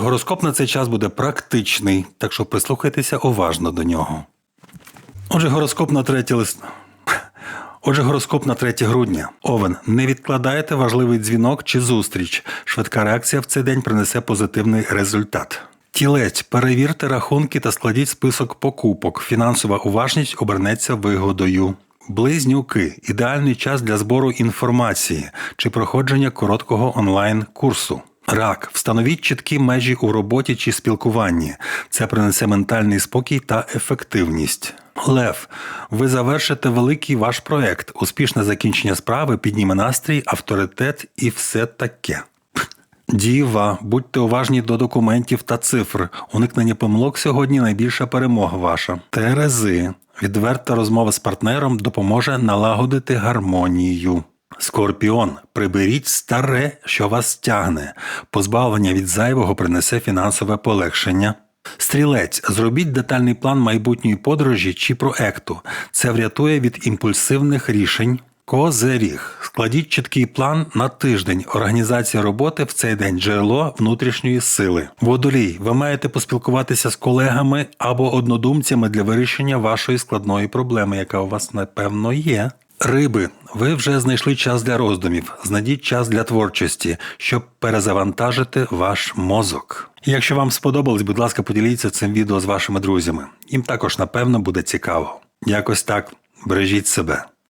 Гороскоп на цей час буде практичний, так що прислухайтеся уважно до нього. Отже, гороскоп на 3 лист... Отже, гороскоп на 3 грудня. Овен. Не відкладайте важливий дзвінок чи зустріч. Швидка реакція в цей день принесе позитивний результат. Тілець. Перевірте рахунки та складіть список покупок. Фінансова уважність обернеться вигодою. Близнюки ідеальний час для збору інформації чи проходження короткого онлайн-курсу. Рак. Встановіть чіткі межі у роботі чи спілкуванні. Це принесе ментальний спокій та ефективність. Лев. Ви завершите великий ваш проект. Успішне закінчення справи підніме настрій, авторитет і все таке. Діва, будьте уважні до документів та цифр. Уникнення помилок сьогодні найбільша перемога ваша. Терези. Відверта розмова з партнером допоможе налагодити гармонію. Скорпіон, приберіть старе, що вас тягне. Позбавлення від зайвого принесе фінансове полегшення. Стрілець, зробіть детальний план майбутньої подорожі чи проекту. Це врятує від імпульсивних рішень. Козиріг. Складіть чіткий план на тиждень. Організація роботи в цей день джерело внутрішньої сили. Водолій. Ви маєте поспілкуватися з колегами або однодумцями для вирішення вашої складної проблеми, яка у вас напевно є. Риби, ви вже знайшли час для роздумів. Знайдіть час для творчості, щоб перезавантажити ваш мозок. Якщо вам сподобалось, будь ласка, поділіться цим відео з вашими друзями. Їм також напевно буде цікаво. Якось так. Бережіть себе.